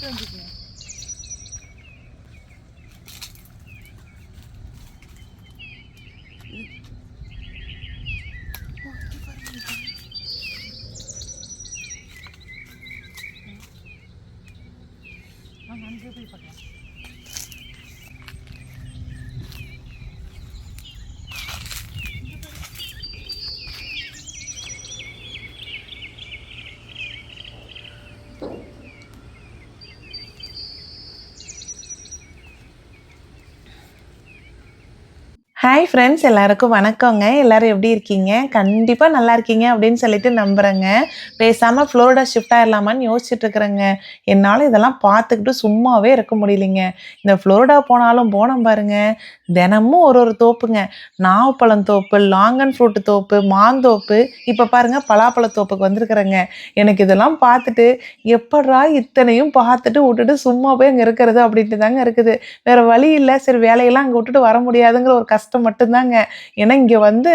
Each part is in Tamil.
Пойдемте. ஹாய் ஃப்ரெண்ட்ஸ் எல்லாருக்கும் வணக்கங்க. எல்லாரும் எப்படி இருக்கீங்க? கண்டிப்பாக நல்லா இருக்கீங்க அப்படின்னு சொல்லிட்டு நம்புகிறேங்க பேசாமல் ஃப்ளோரிடா ஷிஃப்ட் ஆகிடலாமான்னு யோசிச்சுட்டு இருக்கிறேங்க. என்னால் இதெல்லாம் பார்த்துக்கிட்டு சும்மாவே இருக்க முடியலைங்க. இந்த ஃப்ளோரிடா போனாலும் போனோம் பாருங்க. தினமும் ஒரு ஒரு தோப்புங்க. நாவப்பழம் தோப்பு லாங்கன் ஃப்ரூட் தோப்பு மாந்தோப்பு இப்போ பாருங்க பலாப்பழ தோப்புக்கு வந்திருக்கிறேங்க. எனக்கு இதெல்லாம் பார்த்துட்டு எப்படா இத்தனையும் பார்த்துட்டு விட்டுட்டு சும்மா போய் அங்கே இருக்கிறது அப்படின்ட்டு தாங்க இருக்குது. வேறு வழி இல்லை. சரி வேலையெல்லாம் அங்கே விட்டுட்டு வர முடியாதுங்கிற ஒரு கஷ்டம் மட்டும்தாங்க. ஏன்னா இங்கே வந்து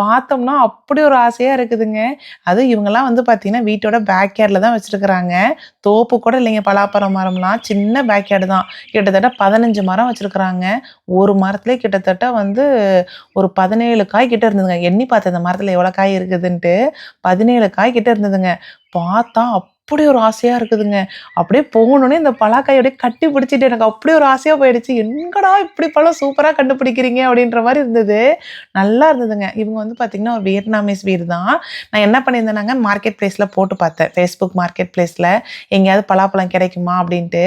பார்த்தோம்னா அப்படி ஒரு ஆசையாக இருக்குதுங்க. அதுவும் இவங்கெல்லாம் வந்து பார்த்தீங்கன்னா வீட்டோட பேக்யார்டில் தான் வச்சுருக்குறாங்க. தோப்பு கூட இல்லைங்க பலாப்பழம் மரம்லாம். சின்ன பேக்யார்டு தான். கிட்டத்தட்ட பதினஞ்சு மரம் வச்சுருக்குறாங்க. ஒரு மரத்துலேயே கிட்டத்தட்ட வந்து ஒரு பதினேழு காய் கிட்ட இருந்ததுங்க. எண்ணி பார்த்தேன் அந்த மரத்தில் எவ்வளோ காய் இருக்குதுன்ட்டு பதினேழு காய் கிட்ட இருந்ததுங்க. பார்த்தா அப்படி ஒரு ஆசையாக இருக்குதுங்க. அப்படியே போகணுன்னே இந்த பலாக்காய் அப்படியே கட்டி பிடிச்சிட்டு எனக்கு அப்படி ஒரு ஆசையாக போயிடுச்சு. எங்கடா இப்படி பழம் சூப்பராக கண்டுபிடிக்கிறீங்க அப்படின்ற மாதிரி இருந்தது. நல்லா இருந்ததுங்க. இவங்க வந்து பார்த்திங்கன்னா ஒரு வியட்நாமீஸ் வீடு தான் நான் என்ன பண்ணியிருந்தேனாங்க? மார்க்கெட் ப்ளேஸில் போட்டு பார்த்தேன். ஃபேஸ்புக் மார்க்கெட் ப்ளேஸில் எங்கேயாவது பலாப்பழம் கிடைக்குமா அப்படின்ட்டு.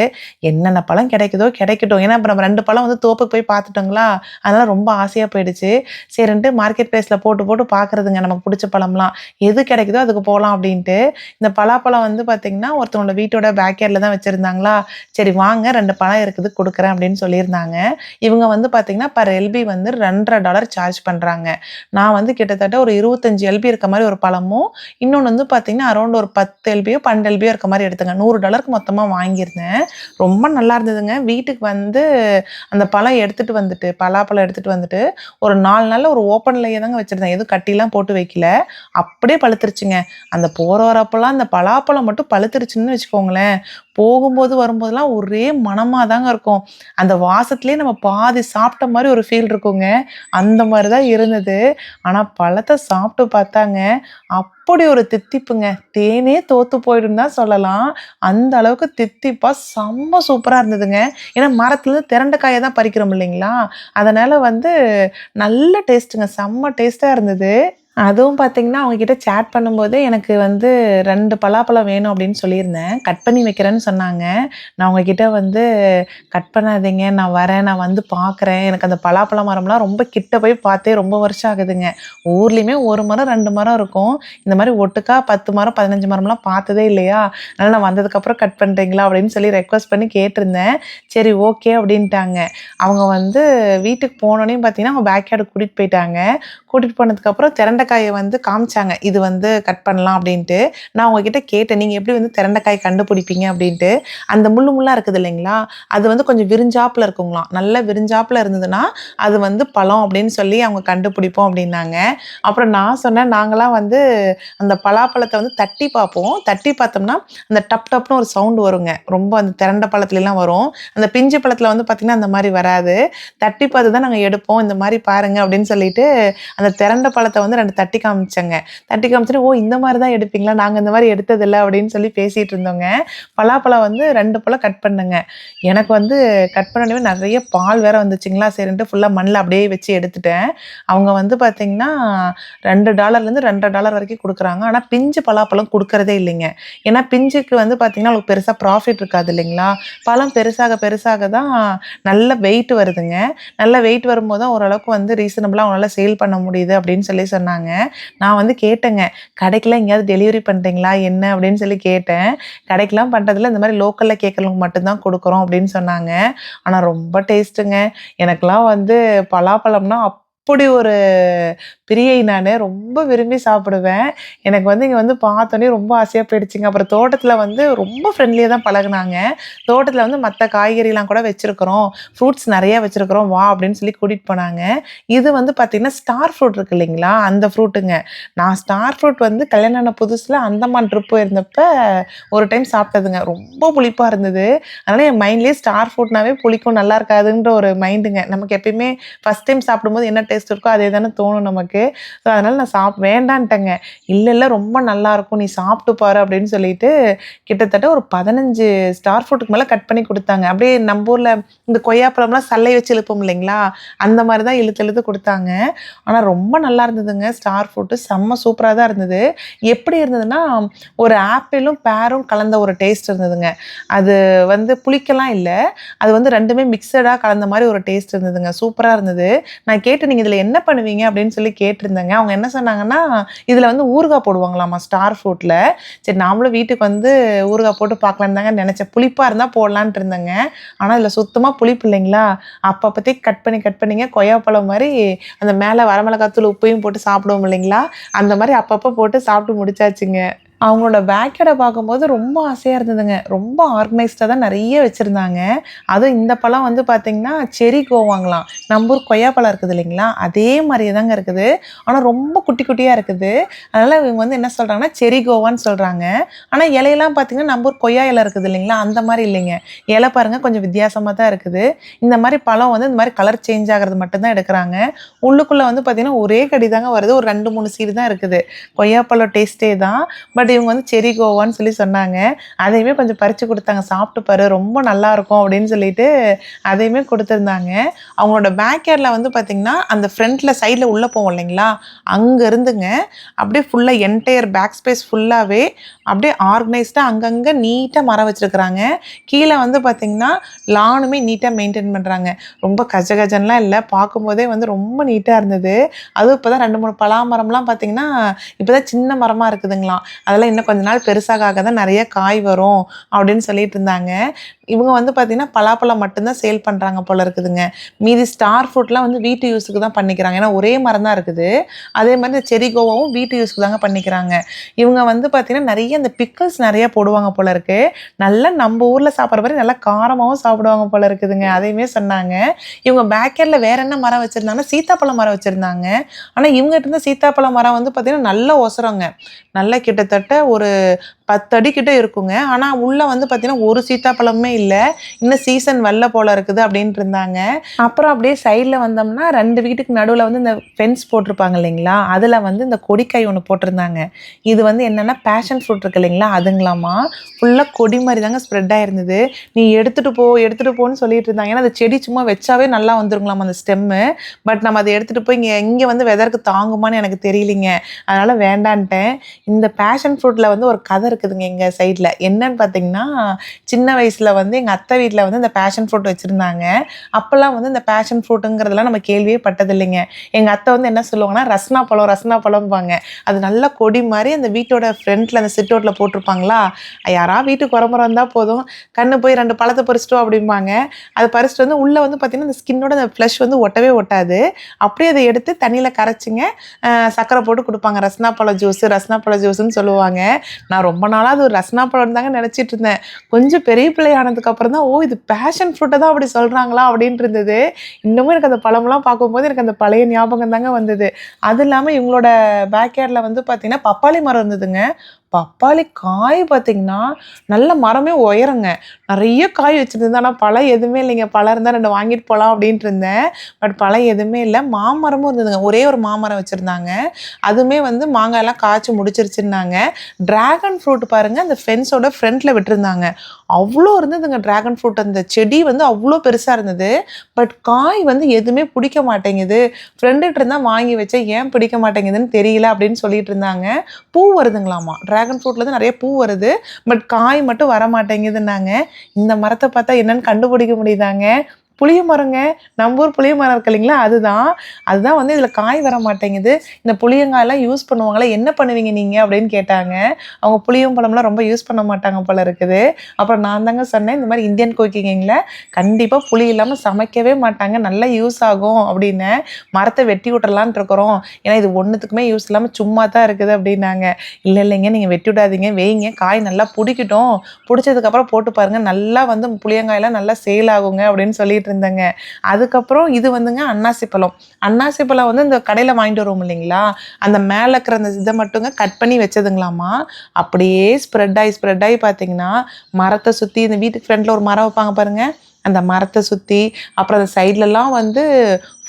என்னென்ன பழம் கிடைக்குதோ கிடைக்கட்டும். ஏன்னா இப்போ நம்ம ரெண்டு பழம் வந்து தோப்புக்கு போய் பார்த்துட்டோங்களா? அதனால் ரொம்ப ஆசையாக போயிடுச்சு. சரின்ட்டு மார்க்கெட் ப்ளேஸில் போட்டு போட்டு பார்க்குறதுங்க. நமக்கு பிடிச்ச பழம்லாம். எது கிடைக்குதோ அதுக்கு போகலாம் அப்படின்ட்டு. இந்த பலாப்பழம் வந்து பார்த்திங்கன்னா ஒருத்தவங்களோட வீட்டோட பேக்யார்டில் தான் வச்சுருந்தாங்களா? சரி வாங்க ரெண்டு பழம் இருக்குது கொடுக்குறேன் அப்படின்னு சொல்லியிருந்தாங்க. இவங்க வந்து பார்த்திங்கன்னா பர் எல்பி வந்து ரெண்டரை டாலர் சார்ஜ் பண்ணுறாங்க நான் வந்து கிட்டத்தட்ட ஒரு இருபத்தஞ்சு எல்பி இருக்க மாதிரி ஒரு பழமும் இன்னொன்று வந்து பார்த்தீங்கன்னா அரௌண்ட் ஒரு பத்து எல்பியோ பன்னெண்டு எல்பியோ இருக்க மாதிரி எடுத்துங்க. நூறு டாலருக்கு மொத்தமாக வாங்கியிருந்தேன். ரொம்ப நல்லா இருந்ததுங்க. வீட்டுக்கு வந்து அந்த பழம் எடுத்துகிட்டு வந்துட்டு பலாப்பழம் எடுத்துகிட்டு வந்துட்டு ஒரு நாலு நாளில் ஒரு ஓப்பன்லேயே தாங்க வச்சுருந்தேன். எதுவும் கட்டிலாம் போட்டு வைக்கல. அப்படியே பழுத்துருச்சுங்க. அந்த போகிற வரப்பெல்லாம் அந்த பலாப்பழம் மட்டும் பழுத்துருச்சுன்னு வச்சுக்கோங்களேன். போகும்போது வரும்போதெல்லாம் ஒரே மனமாக தாங்க இருக்கும். அந்த வாசத்துலேயே நம்ம பாதி சாப்பிட்ட மாதிரி ஒரு ஃபீல் இருக்குங்க. அந்த மாதிரி தான் இருந்தது. ஆனால் பழத்தை சாப்பிட்டு பார்த்தாங்க. அப்படி ஒரு தித்திப்புங்க. தேனே தோத்து போயிடும் தான் சொல்லலாம். அந்த அளவுக்கு தித்திப்பாக செம்ம சூப்பராக இருந்ததுங்க. ஏன்னா மரத்துலேருந்து திரண்ட காயை தான் பறிக்கிறோம் இல்லைங்களா? அதனால் வந்து நல்ல டேஸ்ட்டுங்க செம்ம டேஸ்ட்டாக இருந்தது. அதுவும் பார்த்தீங்கன்னா அவங்கக்கிட்ட சேட் பண்ணும்போது எனக்கு வந்து ரெண்டு பலாப்பழம் வேணும் அப்படின்னு சொல்லியிருந்தேன். கட் பண்ணி வைக்கிறேன்னு சொன்னாங்க. நான் அவங்கக்கிட்ட வந்து கட் பண்ணாதீங்க. நான் வரேன். நான் வந்து பார்க்குறேன் எனக்கு அந்த பலாப்பழ மரம்லாம் ரொம்ப கிட்ட போய் பார்த்தே ரொம்ப வருஷம் ஆகுதுங்க. ஊர்லேயுமே ஒரு மரம் ரெண்டு மரம் இருக்கும். இந்த மாதிரி ஒட்டுக்கா பத்து மரம் பதினஞ்சு மரம்லாம் பார்த்ததே இல்லையா? அதனால் நான் வந்ததுக்கப்புறம் கட் பண்ணுறீங்களா அப்படின்னு சொல்லி ரெக்வஸ்ட் பண்ணி கேட்டிருந்தேன். சரி ஓகே அப்படின்ட்டாங்க. அவங்க வந்து வீட்டுக்கு போனோடனே பார்த்தீங்கன்னா அவங்க பேக்யார்டு கூட்டிகிட்டு போயிட்டாங்க. கூட்டிகிட்டு போனதுக்கப்புறம் திரண்டைக்காயை வந்து காமிச்சாங்க. இது வந்து கட் பண்ணலாம் அப்படின்ட்டு. நான் உங்ககிட்ட கேட்டேன். நீங்கள் எப்படி வந்து திரண்டைக்காய் கண்டுபிடிப்பீங்க அப்படின்ட்டு. அந்த முள்ளு முள்ளாக இருக்குது இல்லைங்களா? அது வந்து கொஞ்சம் விரிஞ்சாப்பில் இருக்குங்களாம். நல்ல விரிஞ்சாப்பில் இருந்ததுன்னா அது வந்து பழம் அப்படின்னு சொல்லி அவங்க கண்டுபிடிப்போம் அப்படின்னாங்க. அப்புறம் நான் சொன்னேன் நாங்களாம் வந்து அந்த பலாப்பழத்தை வந்து தட்டி பார்ப்போம். தட்டி பார்த்தோம்னா அந்த டப் டப்னு ஒரு சவுண்டு வருங்க. ரொம்ப அந்த திரண்ட பழத்துலலாம் வரும். அந்த பிஞ்சு பழத்தில் வந்து பார்த்திங்கன்னா அந்த மாதிரி வராது. தட்டி பார்த்து தான் நாங்கள் எடுப்போம். இந்த மாதிரி பாருங்கள் அப்படின்னு சொல்லிட்டு அந்த திரண்ட பழத்தை வந்து ரெண்டு தட்டி காமிச்சேங்க. தட்டி காமிச்சிட்டு ஓ இந்த மாதிரி தான் எடுப்பீங்களா? நாங்கள் இந்த மாதிரி எடுத்ததில்ல அப்படின்னு சொல்லி பேசிகிட்டு இருந்தோங்க. பலாப்பழம் வந்து ரெண்டு பழம் கட் பண்ணுங்க. எனக்கு வந்து கட் பண்ணவே நிறைய பால் வேற வந்துச்சுங்களா? சரின்ட்டு ஃபுல்லாக மண்ணில் அப்படியே வச்சு எடுத்துட்டேன். அவங்க வந்து பார்த்தீங்கன்னா ரெண்டு டாலர்லேருந்து ரெண்டரை டாலர் வரைக்கும் கொடுக்குறாங்க. ஆனால் பிஞ்சு பலாப்பழம் கொடுக்கறதே இல்லைங்க. ஏன்னா பிஞ்சுக்கு வந்து பார்த்தீங்கன்னா அவங்களுக்கு பெருசாக ப்ராஃபிட் இருக்காது இல்லைங்களா? பழம் பெருசாக பெருசாக தான் நல்ல வெயிட் வருதுங்க. நல்ல வெயிட் வரும்போது தான் ஓரளவுக்கு வந்து ரீசனபிளாக அவங்களால சேல் பண்ண முடியுது அப்படின்னு சொல்லி சொன்னாங்க. நான் வந்து கேட்டேங்க. கடைக்கெல்லாம் எங்கேயாவது டெலிவரி பண்ணுறீங்களா என்ன? அப்படின்னு சொல்லி கேட்டேன். கடைக்கெல்லாம் பண்ணுறதுல இந்த மாதிரி லோக்கலில் கேட்குறவங்க மட்டும்தான் கொடுக்குறோம் அப்படின்னு சொன்னாங்க. ஆனால் ரொம்ப டேஸ்ட்டுங்க எனக்கெலாம் வந்து பலாப்பழம்னா அப்படி ஒரு பிரியை நான் ரொம்ப விரும்பி சாப்பிடுவேன். எனக்கு வந்து இங்கே வந்து பார்த்தோன்னே ரொம்ப ஆசையாக போயிடுச்சுங்க. அப்புறம் தோட்டத்தில் வந்து ரொம்ப ஃப்ரெண்ட்லியாக தான் பழகுனாங்க. தோட்டத்தில் வந்து மற்ற காய்கறிலாம் கூட வச்சுருக்குறோம். ஃப்ரூட்ஸ் நிறையா வச்சுருக்குறோம். வா அப்படின்னு சொல்லி கூட்டிகிட்டு போனாங்க. இது வந்து பார்த்திங்கன்னா ஸ்டார் ஃப்ரூட் இருக்கு இல்லைங்களா? அந்த ஃப்ரூட்டுங்க நான் ஸ்டார் ஃப்ரூட் வந்து கல்யாணம் ஆன புதுசில் அந்தமான் ட்ரிப் போயிருந்தப்ப ஒரு டைம் சாப்பிட்டதுங்க. ரொம்ப புளிப்பாக இருந்தது. அதனால் என் மைண்ட்லேயே ஸ்டார் ஃப்ரூட்னாவே புளிக்கும் நல்லா இருக்காதுன்ற ஒரு மைண்டுங்க நமக்கு எப்பயுமே ஃபஸ்ட் டைம் சாப்பிடும்போது என்ன டேஸ்ட் இருக்கோ அதே தானே தோணும் நமக்கு. ஸோ அதனால் நான் சாப் வேண்டான்ட்டேங்க. இல்லை இல்லை ரொம்ப நல்லா இருக்கும் நீ சாப்பிட்டு பாரு அப்படின்னு சொல்லிட்டு கிட்டத்தட்ட ஒரு பதினஞ்சு ஸ்டார் ஃபுட்டுக்கு மேலே கட் பண்ணி கொடுத்தாங்க. அப்படியே நம்ம ஊரில் இந்த கொய்யாப்பழம்லாம் சல்லை வச்சு இழுப்போம் இல்லைங்களா? அந்த மாதிரி தான் இழுத்து இழுத்து கொடுத்தாங்க. ஆனால் ரொம்ப நல்லா இருந்ததுங்க ஸ்டார் ஃபுட்டு செம்ம சூப்பராக தான் இருந்தது. எப்படி இருந்ததுன்னா ஒரு ஆப்பிளும் பேரும் கலந்த ஒரு டேஸ்ட் இருந்ததுங்க. அது வந்து புளிக்கலாம் இல்லை. அது வந்து ரெண்டுமே மிக்சடாக கலந்த மாதிரி ஒரு டேஸ்ட் இருந்ததுங்க. சூப்பராக இருந்தது. நான் கேட்டு நீங்கள் இதில் என்ன பண்ணுவீங்க? அப்படின்னு சொல்லி கேட்டிருந்தேங்க. அவங்க என்ன சொன்னாங்கன்னா இதில் வந்து ஊறுகாய் போடுவாங்களாம்மா ஸ்டார் ஃப்ரூட்டில் சரி நாமளும் வீட்டுக்கு வந்து ஊறுகாய் போட்டு பார்க்கலான்னு தாங்க நினச்சேன். புளிப்பாக இருந்தால் போடலான்ட்டு இருந்தேங்க. ஆனால் இதில் சுத்தமாக புளிப்பு இல்லைங்களா? அப்பப்போதே கட் பண்ணி கட் பண்ணிங்க. கொய்யாப்பழம் மாதிரி அந்த மேலே வரமிளகாத்தூள் உப்பையும் போட்டு சாப்பிடுவோம் இல்லைங்களா? அந்த மாதிரி அப்பப்போ போட்டு சாப்பிட்டு முடிச்சாச்சுங்க. அவங்களோட பேக்கடை பார்க்கும்போது ரொம்ப ஆசையாக இருந்ததுங்க. ரொம்ப ஆர்கனைஸ்டாக தான் நிறைய வச்சுருந்தாங்க. அதுவும் இந்த பழம் வந்து பார்த்திங்கன்னா செரி கோவாங்களாம் நம்பூர் கொய்யா கொய்யாப்பழம் இருக்குது இல்லைங்களா? அதே மாதிரியே தாங்க இருக்குது. ஆனால் ரொம்ப குட்டி குட்டியாக இருக்குது. அதனால் இவங்க வந்து என்ன சொல்கிறாங்கன்னா செரி கோவான்னு சொல்கிறாங்க ஆனால் இலையெல்லாம் பார்த்திங்கன்னா நம்பூர் கொய்யா இலை இருக்குது இல்லைங்களா? அந்த மாதிரி இல்லைங்க. இலை பாருங்கள் கொஞ்சம் வித்தியாசமாக தான் இருக்குது. இந்த மாதிரி பழம் வந்து இந்த மாதிரி கலர் சேஞ்ச் ஆகிறது மட்டும்தான் எடுக்கிறாங்க. உள்ளுக்குள்ளே வந்து பார்த்திங்கன்னா ஒரே கடி தாங்க வருது. ஒரு ரெண்டு மூணு சீடு தான் இருக்குது. கொய்யாப்பழம் டேஸ்ட்டே தான். பட் இவங்க வந்து செரி கோவான்னு சொல்லி சொன்னாங்க. அதையுமே கொஞ்சம் பறித்து கொடுத்தாங்க. சாப்பிட்டு பாரு ரொம்ப நல்லா இருக்கும் அப்படின்னு சொல்லிட்டு அதையுமே கொடுத்துருந்தாங்க. அவங்களோட பேக் யார்டில் வந்து பார்த்திங்கன்னா அந்த ஃப்ரண்ட்டில் சைடில் உள்ளே போவோம் இல்லைங்களா? அங்கே இருந்துங்க. அப்படியே ஃபுல்லாக என்டையர் பேக் ஸ்பேஸ் ஃபுல்லாகவே அப்படியே ஆர்கனைஸ்டாக அங்கங்கே நீட்டாக மரம் வச்சுருக்குறாங்க. கீழே வந்து பார்த்திங்கன்னா லானுமே நீட்டாக மெயின்டைன் பண்ணுறாங்க ரொம்ப கஜ கஜன்லாம் இல்லை. பார்க்கும்போதே வந்து ரொம்ப நீட்டாக இருந்தது. அதுவும் இப்போ தான் ரெண்டு மூணு பலாமரம்லாம் பார்த்திங்கன்னா இப்போ தான் சின்ன மரமாக இருக்குதுங்களாம். அதெல்லாம் இன்னும் கொஞ்ச நாள் பெருசாக ஆக தான் நிறைய காய் வரும் அப்படின்னு சொல்லிட்டு இருந்தாங்க. இவங்க வந்து பார்த்திங்கன்னா பலாப்பழம் மட்டும்தான் சேல் பண்ணுறாங்க போல இருக்குதுங்க. மீதி ஸ்டார் ஃப்ரூட்லாம் வந்து வீட்டு யூஸுக்கு தான் பண்ணிக்கிறாங்க. ஏன்னா ஒரே மரம் தான் இருக்குது. அதே மாதிரி இந்த செரி கோவாவும் வீட்டு யூஸ்க்கு தாங்க பண்ணிக்கிறாங்க. இவங்க வந்து பார்த்திங்கன்னா நிறைய இந்த பிக்கிள்ஸ் நிறைய போடுவாங்க போல இருக்கு. நல்லா நம்ம ஊரில் சாப்பிட்ற மாதிரி நல்லா காரமாகவும் சாப்பிடுவாங்க போல இருக்குதுங்க. அதையுமே சொன்னாங்க. இவங்க பேக்கரில் வேற என்ன மரம் வச்சுருந்தாங்கன்னா சீத்தாப்பழம் மரம் வச்சுருந்தாங்க. ஆனால் இவங்ககிட்ட இருந்த சீத்தாப்பழம் மரம் வந்து பார்த்திங்கன்னா நல்ல ஒசரங்க. நல்லா கிட்டத்தட்ட ஒரு பத்தடி கிட்ட இருக்குங்க. ஆனால் உள்ளே வந்து பார்த்தீங்கன்னா ஒரு சீத்தாப்பழமே இல்லை. இன்னும் சீசன் வெள்ளை போல இருக்குது அப்படின்ட்டு இருந்தாங்க. அப்புறம் அப்படியே சைடில் வந்தோம்னா ரெண்டு வீட்டுக்கு நடுவில் வந்து இந்த ஃபென்ஸ் போட்டிருப்பாங்க இல்லைங்களா? அதில் வந்து இந்த கொடிக்காய் ஒன்று போட்டிருந்தாங்க. இது வந்து என்னென்னா பேஷன் ஃப்ரூட் இருக்கு இல்லைங்களா? அதுங்களாமா? ஃபுல்லாக கொடி மாதிரி தாங்க ஸ்ப்ரெட் ஆயிருந்தது. நீ எடுத்துகிட்டு போ எடுத்துகிட்டு போன்னு சொல்லிட்டு இருந்தாங்க. ஏன்னா அந்த செடி சும்மா வச்சாவே நல்லா வந்துருங்களாம் அந்த ஸ்டெம்மு பட் நம்ம அதை எடுத்துகிட்டு போய் இங்கே இங்கே வந்து வெதருக்கு தாங்குமான்னு எனக்கு தெரியலிங்க. அதனால் வேண்டான்ட்டேன். இந்த பேஷன் ஃப்ரூட்டில் வந்து ஒரு கதை இருக்குதுங்க எங்கள் சைடில் என்னன்னு பார்த்தீங்கன்னா சின்ன வயசில் வந்து எங்கள் அத்தை வீட்டில் வந்து இந்த பேஷன் ஃப்ரூட் வச்சுருந்தாங்க. அப்போல்லாம் வந்து இந்த பேஷன் ஃப்ரூட்டுங்கிறதெல்லாம் நம்ம கேள்வியே பட்டதில்லைங்க. எங்கள் அத்தை வந்து என்ன சொல்லுவாங்கன்னா ரஸ்னா பழம் ரஸ்னா பழம்பாங்க. அது நல்லா கொடி மாதிரி அந்த வீட்டோட ஃப்ரண்ட்டில் அந்த சிட்டோட்டில் போட்டிருப்பாங்களா? யாராவது வீட்டுக்கு உரமுறை இருந்தால் போதும். கண்ணு போய் ரெண்டு பழத்தை பறிச்சிட்டோம் அப்படிம்பாங்க. அதை பறிச்சிட்டு வந்து உள்ளே வந்து பார்த்திங்கன்னா அந்த ஸ்கின்னோட அந்த ஃப்ளஷ் வந்து ஒட்டவே ஒட்டாது. அப்படியே அதை எடுத்து தண்ணியில் கரைச்சிங்க சர்க்கரை போட்டு கொடுப்பாங்க. ரஸ்னா பழம் ஜூஸ் ரஸ்னா பழம் ஜூஸ்ன்னு சொல்லுவாங்க. நான் ரொம்ப நாளாக அது ஒரு ரஸ்னா பழம் தாங்க நினச்சிட்டு இருந்தேன். கொஞ்சம் பெரிய பிள்ளை ஆனதுக்கப்புறம் தான் ஓ இது பேஷன் ஃப்ரூட்டை தான் அப்படி சொல்கிறாங்களா அப்படின்ட்டு இருந்தது. இன்னமும் எனக்கு அந்த பழம்லாம் பார்க்கும்போது எனக்கு அந்த பழைய ஞாபகம் தாங்க வந்தது. அது இல்லாமல் இவங்களோட பேக்யார்டில் வந்து பார்த்திங்கன்னா பப்பாளி மரம் இருந்ததுங்க. பப்பாளி காய் பார்த்தீங்கன்னா நல்ல மரமே உயருங்க. நிறைய காய் வச்சுருந்தேன். ஆனால் பழம் எதுவுமே இல்லைங்க. பழம் இருந்தால் ரெண்டு வாங்கிட்டு போகலாம் அப்படின்ட்டு இருந்தேன். பட் பழம் எதுவுமே இல்லை. மாமரமும் இருந்ததுங்க. ஒரே ஒரு மாமரம் வச்சுருந்தாங்க. அதுவுமே வந்து மாங்காயெல்லாம் காய்ச்சி முடிச்சிருச்சுருந்தாங்க ட்ராகன் ஃப்ரூட் பாருங்கள் அந்த ஃபென்ஸோட ஃப்ரண்ட்டில் விட்டுருந்தாங்க. அவ்வளோ இருந்ததுங்க ட்ராகன் ஃப்ரூட் அந்த செடி வந்து அவ்வளோ பெருசாக இருந்தது. பட் காய் வந்து எதுவுமே பிடிக்க மாட்டேங்குது. ஃப்ரெண்டுகிட்ட இருந்தால் வாங்கி வச்சா ஏன் பிடிக்க மாட்டேங்குதுன்னு தெரியல அப்படின்னு சொல்லிட்டு இருந்தாங்க. பூ வருதுங்களாமா? ட்ராகன் ஃப்ரூட்ல நிறைய பூ வருது பட் காய் மட்டும் வர மாட்டேங்குதுன்னாங்க இந்த மரத்தை பார்த்தா என்னன்னு கண்டுபிடிக்க முடியுதாங்க? புளிய மரங்க. நம்ம ஊர் புளிய மரம் இருக்கு இல்லைங்களா? அதுதான். அதுதான் வந்து இதில் காய் வர மாட்டேங்குது. இந்த புளியங்காயெல்லாம் யூஸ் பண்ணுவாங்களா? என்ன பண்ணுவீங்க நீங்கள் அப்படின்னு கேட்டாங்க. அவங்க புளியம் பழம்லாம் ரொம்ப யூஸ் பண்ண மாட்டாங்க போல இருக்குது. அப்புறம் நான் தாங்க சொன்னேன் இந்த மாதிரி இந்தியன் குக்கிங்கில் கண்டிப்பாக புளி இல்லாமல் சமைக்கவே மாட்டாங்க. நல்லா யூஸ் ஆகும் அப்படின்னு. மரத்தை வெட்டி விட்டுறலான் இருக்கிறோம். ஏன்னா இது ஒன்றுத்துக்குமே யூஸ் இல்லாமல் சும்மா தான் இருக்குது அப்படின்னாங்க. இல்லை இல்லைங்க. நீங்கள் வெட்டி விடாதீங்க. வேய்ங்க. காய் நல்லா பிடிக்கட்டும். பிடிச்சதுக்கப்புறம் போட்டு பாருங்கள் நல்லா வந்து புளியங்காயெல்லாம் நல்லா சேல் ஆகுங்க அப்படின்னு சொல்லிட்டு இருந்தேங்க. அதுக்கப்புறம் இது வந்துங்க அன்னாசி பழம் அன்னாசி பழம் வந்து இந்த கடையில் வாங்கிட்டு வருவோம் இல்லைங்களா? அந்த மேலே இருக்கிற அந்த இதை மட்டுங்க கட் பண்ணி வச்சதுங்களாமா? அப்படியே ஸ்ப்ரெட் ஆகி ஸ்ப்ரெட் ஆகி பார்த்தீங்கன்னா மரத்தை சுற்றி இந்த வீட்டுக்கு ஃப்ரெண்டில் ஒரு மரம் வைப்பாங்க பாருங்கள் அந்த மரத்தை சுற்றி அப்புறம் அந்த சைட்லலாம் வந்து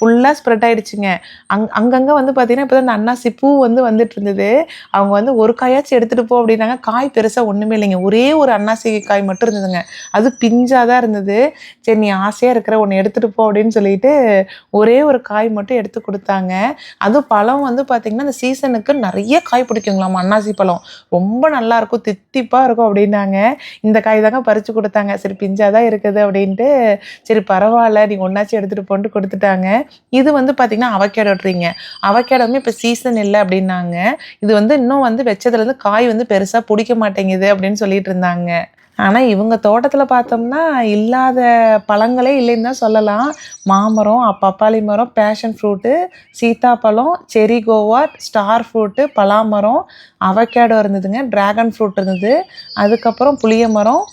ஃபுல்லாக ஸ்ப்ரெட் ஆயிடுச்சுங்க. அங் அங்கங்கே வந்து பார்த்தீங்கன்னா இப்போ தான் அன்னாசி பூ வந்து வந்துட்டு இருந்தது அவங்க வந்து ஒரு காயாச்சும் எடுத்துகிட்டு போ அப்படின்னாங்க. காய் பெருசாக ஒன்றுமே இல்லைங்க. ஒரே ஒரு அன்னாசி காய் மட்டும் இருந்ததுங்க. அது பிஞ்சாக தான் இருந்தது. சரி நீ ஆசையாக இருக்கிற ஒன்று எடுத்துகிட்டு போ அப்படின்னு சொல்லிட்டு ஒரே ஒரு காய் மட்டும் எடுத்து கொடுத்தாங்க. அதுவும் பழம் வந்து பார்த்திங்கன்னா அந்த சீசனுக்கு நிறைய காய் பிடிக்குங்களாம் அன்னாசி பழம். ரொம்ப நல்லாயிருக்கும் தித்திப்பாக இருக்கும் அப்படின்னாங்க. இந்த காய் தாங்க பறித்து கொடுத்தாங்க. சரி பிஞ்சாக தான் இருக்குது அப்படின்ட்டு. சரி பரவாயில்ல. நீ ஒன்றாச்சும் எடுத்துகிட்டு போன்ட்டு கொடுத்துட்டாங்க. இது வந்து பார்த்திங்கன்னா அவக்கேடோ ட்ரீங்க அவக்கேடோமே இப்போ சீசன் இல்லை அப்படின்னாங்க. இது வந்து இன்னும் வந்து வச்சதுலேருந்து காய் வந்து பெருசாக பிடிக்க மாட்டேங்குது அப்படின்னு சொல்லிட்டு இருந்தாங்க. ஆனால் இவங்க தோட்டத்தில் பார்த்தோம்னா இல்லாத பழங்களே இல்லைன்னு தான் சொல்லலாம். மாமரம் பப்பாளி மரம் பேஷன் ஃப்ரூட்டு சீத்தாப்பழம் செரி கோவா ஸ்டார் ஃப்ரூட்டு பலாமரம் அவக்கேடோ இருந்ததுங்க ட்ராகன் ஃப்ரூட் இருந்தது. அதுக்கப்புறம் புளிய மரம்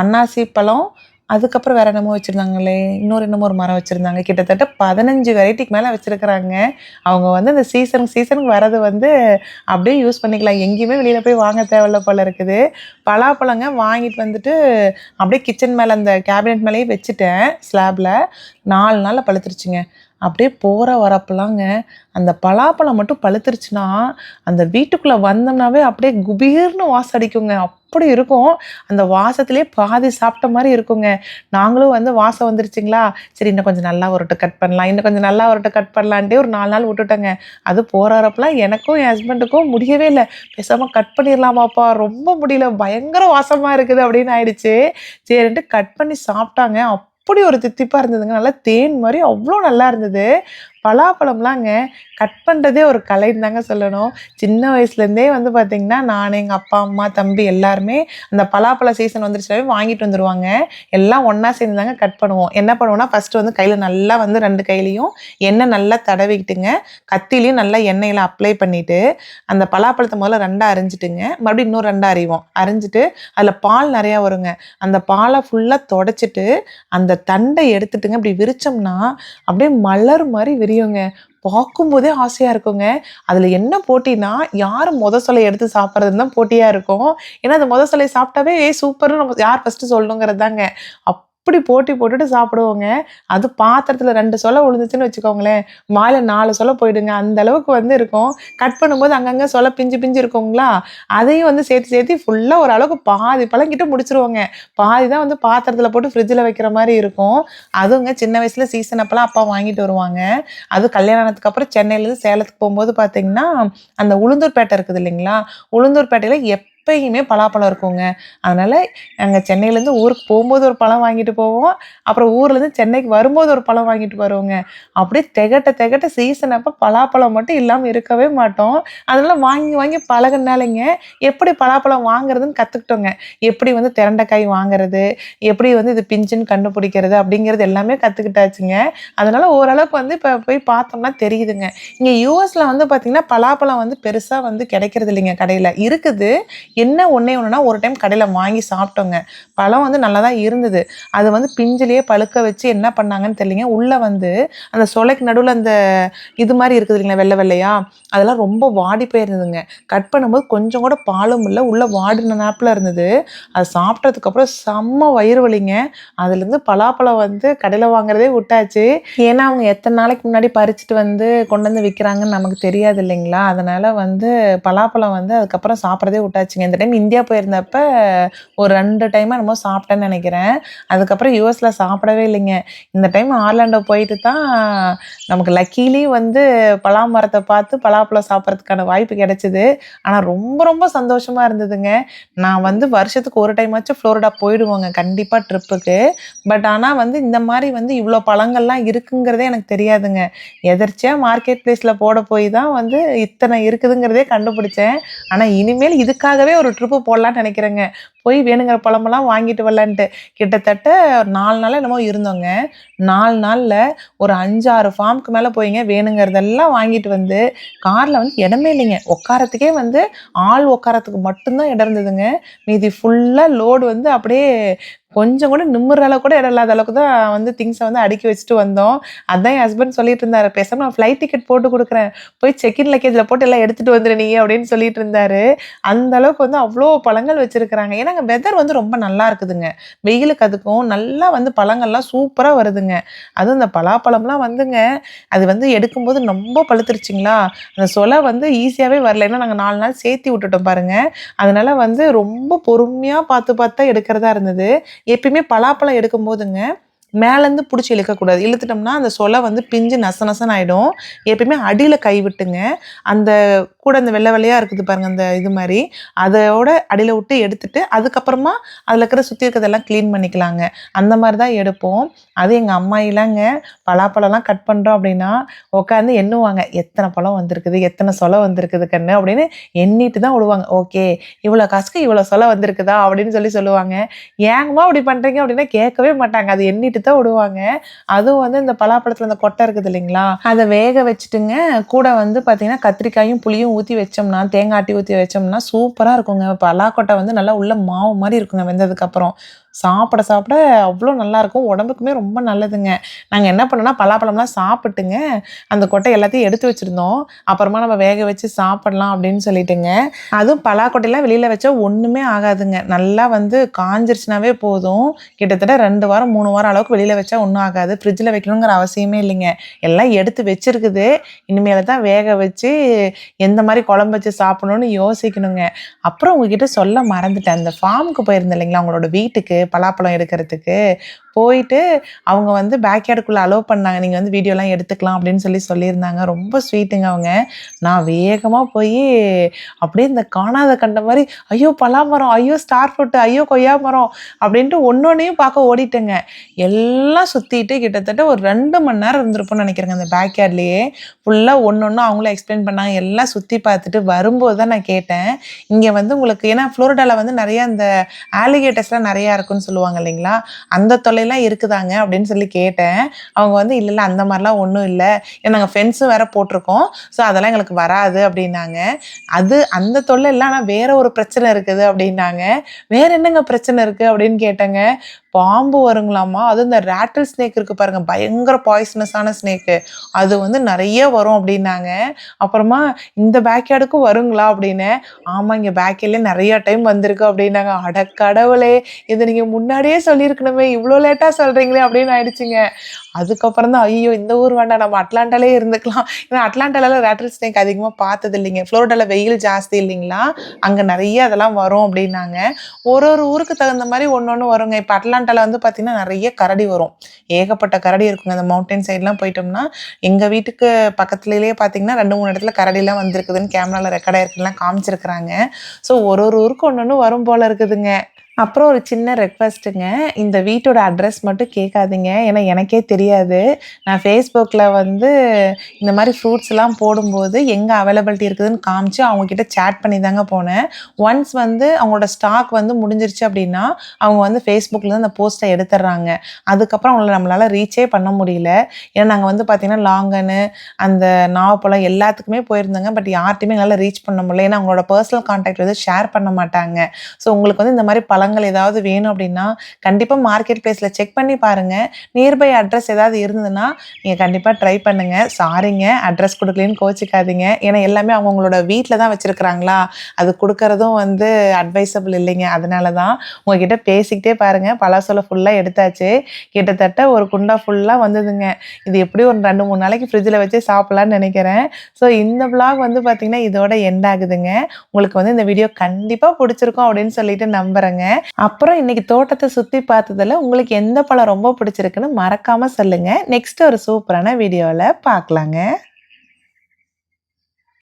அன்னாசி பழம் அதுக்கப்புறம் வேறு என்னமோ வச்சுருந்தாங்களே இன்னொரு என்னமோ ஒரு மரம் வச்சுருந்தாங்க. கிட்டத்தட்ட பதினஞ்சு வெரைட்டிக்கு மேலே வச்சுருக்குறாங்க. அவங்க வந்து இந்த சீசனுக்கு சீசனுக்கு வரது வந்து அப்படியே யூஸ் பண்ணிக்கலாம். எங்கேயுமே வெளியில் போய் வாங்க தேவையில்ல போல் இருக்குது. பலாப்பழங்க வாங்கிட்டு வந்துட்டு அப்படியே கிச்சன் மேலே அந்த கேபினெட் மேலேயே வச்சுட்டேன் ஸ்லாபில் நாலு நாளில் பழுத்துருச்சுங்க. அப்படியே போகிற வரப்பெலாங்க. அந்த பலாப்பழம் மட்டும் பழுத்துருச்சுன்னா அந்த வீட்டுக்குள்ளே வந்தோம்னாவே அப்படியே குபீர்னு வாசம் அடிக்குங்க. அப்படி இருக்கும். அந்த வாசத்திலே பாதி சாப்பிட்ட மாதிரி இருக்குங்க. நாங்களும் வந்து வாசம் வந்துருச்சுங்களா? சரி இன்னும் கொஞ்சம் நல்லா ஒருட்டு கட் பண்ணலாம். இன்னும் கொஞ்சம் நல்லா ஒருட்டு கட் பண்ணலான்ட்டே ஒரு நாலு நாள் விட்டுட்டேங்க. அது போகிறப்பெல்லாம் எனக்கும் என் ஹஸ்பண்டுக்கும் முடியவே இல்லை. பேசாமல் கட் பண்ணிடலாமாப்பா ரொம்ப முடியல. பயங்கர வாசமாக இருக்குது அப்படின்னு ஆயிடுச்சு. சரின்ட்டு கட் பண்ணி சாப்பிட்டாங்க. அப்படி ஒரு தித்திப்பாக இருந்ததுங்க. நல்லா தேன் மாதிரி அவ்வளோ நல்லா இருந்தது. பலாப்பழம்லாங்க. கட் பண்ணுறதே ஒரு கலைன்னு தாங்க சொல்லணும். சின்ன வயசுலேருந்தே வந்து பார்த்திங்கன்னா நான் எங்கள் அப்பா அம்மா தம்பி எல்லாருமே அந்த பலாப்பழ சீசன் வந்துருச்சுனாவே வாங்கிட்டு வந்துடுவாங்க எல்லாம் ஒன்றா சேர்ந்து தாங்க கட் பண்ணுவோம். என்ன பண்ணுவோம்னா ஃபஸ்ட்டு வந்து கையில் நல்லா வந்து ரெண்டு கையிலையும் எண்ணெய் நல்லா தடவிக்கிட்டுங்க. கத்திலையும் நல்லா எண்ணெயில் அப்ளை பண்ணிவிட்டு அந்த பலாப்பழத்தை முதல்ல ரெண்டாக அரிஞ்சிட்டுங்க. மறுபடியும் இன்னும் ரெண்டாக அரிவோம். அரிஞ்சிட்டு அதில் பால் நிறையா வருங்க. அந்த பாலை ஃபுல்லாக தொடச்சிட்டு அந்த தண்டை எடுத்துட்டுங்க. இப்படி விரிச்சோம்னா அப்படியே மலர் மாதிரி விரியுங்க பார்க்கும்போதே ஆசையாக இருக்குங்க. அதில் என்ன போட்டினா யார் முத சொலை எடுத்து சாப்பிட்றதுன்னு தான் போட்டியாக இருக்கும். ஏன்னா அந்த முத சொலை சாப்பிட்டாவே ஏ சூப்பர்னு நம்ம யார் ஃபஸ்ட்டு சொல்லணுங்கிறது தாங்க அப் அப்படி போட்டி போட்டுட்டு சாப்பிடுவோங்க. அது பாத்திரத்தில் ரெண்டு சொலை விழுந்துச்சுன்னு வச்சுக்கோங்களேன். வாயில் நாலு சொலை போயிடுங்க. அந்த அளவுக்கு வந்து இருக்கும். கட் பண்ணும்போது அங்கங்கே சொலை பிஞ்சு பிஞ்சு இருக்குங்களா? அதையும் வந்து சேர்த்து சேர்த்து ஃபுல்லாக ஓரளவுக்கு பாதி பழம் கிட்ட முடிச்சிருவோங்க. பாதி தான் வந்து பாத்திரத்தில் போட்டு ஃப்ரிட்ஜில் வைக்கிற மாதிரி இருக்கும். அதுவுங்க சின்ன வயசில் சீசன் அப்போலாம் அப்பா வாங்கிட்டு வருவாங்க. அது கல்யாணத்துக்கு அப்புறம் சென்னையிலேருந்து சேலத்துக்கு போகும்போது பார்த்தீங்கன்னா அந்த உளுந்தூர்பேட்டை இருக்குது இல்லைங்களா? உளுந்தூர்பேட்டையில் எப்பயுமே பலாப்பழம் இருக்குங்க. அதனால் நாங்கள் சென்னையிலேருந்து ஊருக்கு போகும்போது ஒரு பழம் வாங்கிட்டு போவோம். அப்புறம் ஊர்லேருந்து சென்னைக்கு வரும்போது ஒரு பழம் வாங்கிட்டு வருவோங்க. அப்படியே திகட்ட திகட்ட சீசன் அப்போ பலாப்பழம் மட்டும் இல்லாமல் இருக்கவே மாட்டோம். அதனால் வாங்கி வாங்கி பழகுனாலேங்க எப்படி பலாப்பழம் வாங்குறதுன்னு கற்றுக்கிட்டோங்க எப்படி வந்து திரண்டைக்காய் வாங்குறது எப்படி வந்து இது பிஞ்சுன்னு கண்டுபிடிக்கிறது அப்படிங்கிறது எல்லாமே கற்றுக்கிட்டாச்சுங்க அதனால் ஓரளவுக்கு வந்து இப்போ போய் பார்த்தோம்னா தெரியுதுங்க. இங்கே யூஎஸில் வந்து பார்த்திங்கன்னா பலாப்பழம் வந்து பெருசாக வந்து கிடைக்கிறது இல்லைங்க கடையில். இருக்குது. என்ன ஒன்றே ஒன்றுனா ஒரு டைம் கடையில் வாங்கி சாப்பிட்டோங்க. பழம் வந்து நல்லா தான் இருந்தது. அது வந்து பிஞ்சிலேயே பழுக்க வச்சு என்ன பண்ணாங்கன்னு தெரியலிங்க. உள்ளே வந்து அந்த சொலைக்கு நடுவில் அந்த இது மாதிரி இருக்குது இல்லைங்களா வெள்ளை வெள்ளையா? அதெல்லாம் ரொம்ப வாடி போயிருந்ததுங்க. கட் பண்ணும்போது கொஞ்சம் கூட பாலும் இல்லை உள்ளே வாடின நாப்பில் இருந்தது. அது சாப்பிட்டதுக்கப்புறம் செம்ம வயிறு வலிங்க. அதுலேருந்து பலாப்பழம் வந்து கடையில் வாங்குறதே விட்டாச்சு. ஏன்னா அவங்க எத்தனை நாளைக்கு முன்னாடி பறிச்சுட்டு வந்து கொண்டு வந்து விற்கிறாங்கன்னு நமக்கு தெரியாது இல்லைங்களா? அதனால் வந்து பலாப்பழம் வந்து அதுக்கப்புறம் சாப்பிட்றதே விட்டாச்சு இருந்துச்சுங்க இந்த டைம் இந்தியா போயிருந்தப்ப ஒரு ரெண்டு டைம் என்னமோ சாப்பிட்டேன்னு நினைக்கிறேன். அதுக்கப்புறம் யூஎஸில் சாப்பிடவே இல்லைங்க. இந்த டைம் ஆர்லாண்டோ போயிட்டு தான் நமக்கு லக்கீலி வந்து பலாமரத்தை பார்த்து பலாப்பழம் சாப்பிட்றதுக்கான வாய்ப்பு கிடைச்சிது. ஆனால் ரொம்ப ரொம்ப சந்தோஷமாக இருந்ததுங்க. நான் வந்து வருஷத்துக்கு ஒரு டைம் ஆச்சும் ஃப்ளோரிடா போயிடுவோங்க. கண்டிப்பாக ட்ரிப்புக்கு பட் ஆனால் வந்து இந்த மாதிரி வந்து இவ்வளோ பழங்கள்லாம் இருக்குங்கிறதே எனக்கு தெரியாதுங்க. எதர்ச்சியாக மார்க்கெட் பிளேஸில் போட போய் தான் வந்து இத்தனை இருக்குதுங்கிறதே கண்டுபிடிச்சேன். ஆனால் இனிமேல் இதுக்காகவே ஒரு ட்ரிப்பு போடலான்னு நினைக்கிறேங்க. போய் வேணுங்கிற பழமெல்லாம் வாங்கிட்டு வரலான்ட்டு. கிட்டத்தட்ட ஒரு நாலு நாள் என்னமோ இருந்தோங்க. நாலு நாளில் ஒரு அஞ்சாறு ஃபார்முக்கு மேலே போயிங்க. வேணுங்கிறதெல்லாம் வாங்கிட்டு வந்து காரில் வந்து இடமே இல்லைங்க. உட்காரத்துக்கே வந்து ஆள் உட்காரத்துக்கு மட்டும்தான் இடம் இருந்ததுங்க. மீதி ஃபுல்லாக லோடு வந்து அப்படியே கொஞ்சம் கூட நிம்முற அளவுக்கு கூட இடம் இல்லாத அளவுக்கு தான் வந்து திங்ஸை வந்து அடுக்கி வச்சுட்டு வந்தோம். அதான் என் ஹஸ்பண்ட் சொல்லிட்டு இருந்தாரு. பேசாமல் நான் ஃப்ளைட் டிக்கெட் போட்டு கொடுக்குறேன். போய் செக்இன் லக்கேஜில் போட்டு எல்லாம் எடுத்துகிட்டு வந்துரு நீ அப்படின்னு சொல்லிட்டு இருந்தாரு. அந்த அளவுக்கு வந்து அவ்வளோ பழங்கள் வச்சுருக்குறாங்க. ஏன்னா அங்கே வெதர் வந்து ரொம்ப நல்லா இருக்குதுங்க. வெயிலுக்கு அதுக்கும் நல்லா வந்து பழங்கள்லாம் சூப்பராக வருதுங்க. அதுவும் இந்த பலாப்பழம்லாம் வந்துங்க அது வந்து எடுக்கும்போது ரொம்ப பழுத்துருச்சிங்களா? அந்த சொலை வந்து ஈஸியாகவே வரல. ஏன்னா நாங்கள் நாலு நாள் சேர்த்தி விட்டுட்டோம் பாருங்க. அதனால் வந்து ரொம்ப பொறுமையாக பார்த்து பார்த்து தான் எடுக்கிறதா இருந்தது. எப்பயுமே பலாப்பழம் எடுக்கும்போதுங்க மேலேருந்து பிடிச்சி இழுக்கக்கூடாது. இழுத்துட்டோம்னா அந்த சொலை வந்து பிஞ்சு நச நசன் ஆகிடும் எப்பயுமே அடியில் கை விட்டுங்க. அந்த கூட அந்த வெள்ளை வெள்ளையாக இருக்குது பாருங்க அந்த இது மாதிரி. அதோட அடியில் விட்டு எடுத்துட்டு அதுக்கப்புறமா அதில் இருக்கிற சுற்றி இருக்கிறதெல்லாம் க்ளீன் பண்ணிக்கலாங்க. அந்த மாதிரி தான் எடுப்போம். அது எங்கள் அம்மா இல்லைங்க. பலாப்பழம்லாம் கட் பண்ணுறோம் அப்படின்னா உட்காந்து எண்ணுவாங்க. எத்தனை பழம் வந்திருக்குது எத்தனை சொலை வந்திருக்குது கண்ணு அப்படின்னு எண்ணிட்டு தான் விடுவாங்க. ஓகே இவ்வளோ காசுக்கு இவ்வளோ சொலை வந்திருக்குதா அப்படின்னு சொல்லி சொல்லுவாங்க. ஏங்கம்மா அப்படி பண்ணுறீங்க அப்படின்னா கேட்கவே மாட்டாங்க. அது எண்ணிட்டு தான் விடுவாங்க. அதுவும் வந்து இந்த பலாப்பழத்தில் அந்த கொட்டை இருக்குது இல்லைங்களா? அதை வேக வச்சுட்டுங்க. கூட வந்து பார்த்தீங்கன்னா கத்திரிக்காயும் புளியும் ஊற்றி வச்சோம்னா தேங்காய் ஆட்டி ஊற்றி வச்சோம்னா சூப்பராக இருக்குங்க. பலாக்கொட்டை வந்து நல்லா உள்ள மாவு மாதிரி இருக்குங்க வெந்ததுக்கப்புறம் சாப்பிட சாப்பிட அவ்வளோ நல்லாயிருக்கும். உடம்புக்குமே ரொம்ப நல்லதுங்க. நாங்கள் என்ன பண்ணோன்னா பலாப்பழம்லாம் சாப்பிட்டுங்க. அந்த கொட்டை எல்லாத்தையும் எடுத்து வச்சுருந்தோம். அப்புறமா நம்ம வேக வச்சு சாப்பிடலாம் அப்படின்னு சொல்லிட்டுங்க. அதுவும் பலாக்கொட்டையெல்லாம் வெளியில் வச்சா ஒன்றுமே ஆகாதுங்க. நல்லா வந்து காஞ்சிருச்சுனாவே போதும். கிட்டத்தட்ட ரெண்டு வாரம் மூணு வாரம் அளவுக்கு வெளியில் வச்சா ஒன்றும் ஆகாது. ஃப்ரிட்ஜில் வைக்கணுங்கிற அவசியமே இல்லைங்க. எல்லாம் எடுத்து வச்சிருக்குது. இனிமேல் தான் வேக வச்சு எந்த மாதிரி குழம்பு வச்சு சாப்பிடணும்னு யோசிக்கணுங்க. அப்புறம் உங்ககிட்ட சொல்ல மறந்துட்டேன். அந்த ஃபார்முக்கு போயிருந்தேன் இல்லைங்களா? அவங்களோட வீட்டுக்கு. பலாப்பழம் எடுக்கிறதுக்கு போயிட்டு அவங்க வந்து பேக்யார்டுக்குள்ளே அலோவ் பண்ணாங்க. நீங்கள் வந்து வீடியோலாம் எடுத்துக்கலாம் அப்படின்னு சொல்லி சொல்லியிருந்தாங்க. ரொம்ப ஸ்வீட்டுங்க அவங்க. நான் வேகமாக போய் அப்படியே இந்த காணாத கண்ட மாதிரி ஐயோ பலாமரம் ஐயோ ஸ்டார் ஃப்ரூட்டு ஐயோ கொய்யா மரம் அப்படின்ட்டு ஒன்றொன்னையும் பார்க்க ஓடிட்டேங்க. எல்லாம் சுற்றிட்டு கிட்டத்தட்ட ஒரு ரெண்டு மணி நேரம் இருந்திருப்போம்னு நினைக்கிறேங்க அந்த பேக்யார்ட்லேயே ஃபுல்லாக ஒன்று ஒன்று அவங்களும் எக்ஸ்பிளைன் பண்ணாங்க. எல்லாம் சுற்றி பார்த்துட்டு வரும்போது தான் நான் கேட்டேன். இங்கே வந்து உங்களுக்கு ஏன்னா ஃப்ளோரிடாவில் வந்து நிறைய அந்த ஆலிகேட்டர்ஸ்லாம் நிறையா இருக்குன்னு சொல்லுவாங்க இல்லைங்களா? அந்த தொல்லைலாம் இருக்குதாங்க அப்படின்னு சொல்லி கேட்டேன். அவங்க வந்து இல்லை இல்லை அந்த மாதிரிலாம் ஒன்றும் இல்லை. நாங்கள் ஃபென்ஸும் வேற போட்டிருக்கோம். ஸோ அதெல்லாம் எங்களுக்கு வராது அப்படின்னாங்க. அது அந்த தொல்லை இல்லை ஆனால் வேற ஒரு பிரச்சனை இருக்குது அப்படின்னாங்க. வேற என்னங்க பிரச்சனை இருக்குது அப்படின்னு கேட்டேங்க. பாம்பு வருங்களாமா அது இந்த ரேட்டில் ஸ்னேக் இருக்குது பாருங்கள் பயங்கர பாய்சனஸான ஸ்னேக்கு அது வந்து நிறைய வரும் அப்படின்னாங்க. அப்புறமா இந்த பேக்யார்டுக்கும் வருங்களா அப்படின்னு. ஆமாம் இங்கே பேக்யார்ட்லேயே நிறைய டைம் வந்திருக்கு அப்படின்னாங்க. அடக்கடவுளே இதை இது முன்னாடியே சொல்லியிருக்கணுமே. இவ்வளோ லேட்டாக சொல்கிறீங்களே அப்படின்னு ஆயிடுச்சுங்க. அதுக்கப்புறம் தான் ஐயோ இந்த ஊர் வேண்டாம் நம்ம அட்லாண்டாலே இருந்துக்கலாம். ஏன்னா அட்லாண்டால ரேட்டில் ஸ்னேக் அதிகமாக பார்த்தது இல்லைங்க ஃப்ளோரிடாவில் வெயில் ஜாஸ்தி இல்லைங்களா? அங்கே நிறைய அதெல்லாம் வரும் அப்படின்னாங்க. ஒரு ஒரு ஊருக்கு தகுந்த மாதிரி ஒன்று ஒன்று வருங்க. இப்போ அட்லாண்டாவில் வந்து பார்த்தீங்கன்னா நிறைய கரடி வரும். ஏகப்பட்ட கரடி இருக்குங்க. அந்த மவுண்டன் சைட்லாம் போயிட்டோம்னா எங்கள் வீட்டுக்கு பக்கத்துலேயே பார்த்தீங்கன்னா ரெண்டு மூணு இடத்துல கரடிலாம் வந்திருக்குதுன்னு கேமராவில் ரெக்கார்ட் ஆயிருக்குலாம் காமிச்சிருக்கிறாங்க. ஸோ ஒரு ஒரு ஊருக்கு ஒன்று ஒன்று வரும் போல இருக்குதுங்க. அப்புறம் ஒரு சின்ன ரெக்வஸ்ட்டுங்க இந்த வீட்டோட அட்ரஸ் மட்டும் கேட்காதீங்க. ஏன்னா எனக்கே தெரியாது. நான் ஃபேஸ்புக்கில் வந்து இந்த மாதிரி ஃப்ரூட்ஸ்லாம் போடும்போது எங்கே அவைலபிலிட்டி இருக்குதுன்னு காமிச்சு அவங்கக்கிட்ட சேட் பண்ணி தாங்க போனேன். ஒன்ஸ் வந்து அவங்களோட ஸ்டாக் வந்து முடிஞ்சிருச்சு அப்படின்னா அவங்க வந்து ஃபேஸ்புக்கில் அந்த போஸ்ட்டை எடுத்துடுறாங்க. அதுக்கப்புறம் அவங்கள நம்மளால் ரீச்சே பண்ண முடியல. ஏன்னா நாங்கள் வந்து பார்த்திங்கன்னா லாங்கனு அந்த நாவப்பழம் எல்லாத்துக்குமே போயிருந்தோங்க. பட் யார்ட்டையுமே எங்களால் ரீச் பண்ண முடியல. ஏன்னா அவங்களோட பர்சனல் கான்டாக்ட் வந்து ஷேர் பண்ண மாட்டாங்க. ஸோ உங்களுக்கு வந்து இந்த மாதிரி பழங்கள் பழங்கள் ஏதாவது வேணும் அப்படின்னா கண்டிப்பாக மார்க்கெட் பிளேஸில் செக் பண்ணி பாருங்கள் நியர்பை அட்ரஸ் ஏதாவது இருந்ததுன்னா நீங்கள் கண்டிப்பாக ட்ரை பண்ணுங்கள் சாரிங்க அட்ரஸ் கொடுக்கலன்னு கோச்சிக்காதீங்க. ஏன்னா எல்லாமே அவங்கவுங்களோட வீட்டில் தான் வச்சுருக்குறாங்களா? அது கொடுக்கறதும் வந்து அட்வைசபிள் இல்லைங்க. அதனால தான் உங்ககிட்ட பேசிக்கிட்டே பாருங்கள் பலாசோலை ஃபுல்லாக எடுத்தாச்சு. கிட்டத்தட்ட ஒரு குண்டா ஃபுல்லாக வந்ததுங்க. இது எப்படி ஒரு ரெண்டு மூணு நாளைக்கு ஃப்ரிட்ஜில் வச்சு சாப்பிட்லான்னு நினைக்கிறேன். ஸோ இந்த vlog வந்து பார்த்திங்கன்னா இதோட எண்ட் ஆகுதுங்க. உங்களுக்கு வந்து இந்த வீடியோ கண்டிப்பாக பிடிச்சிருக்கும் அப்படின்னு சொல்லிட்டு நம்புகிறேங்க அப்புறம் இன்னைக்கு தோட்டத்தை சுற்றி பார்த்ததுல உங்களுக்கு எந்த பழம் ரொம்ப பிடிச்சிருக்குன்னு மறக்காமல் சொல்லுங்கள் நெக்ஸ்ட் ஒரு சூப்பரான வீடியோவில் பார்க்கலாங்க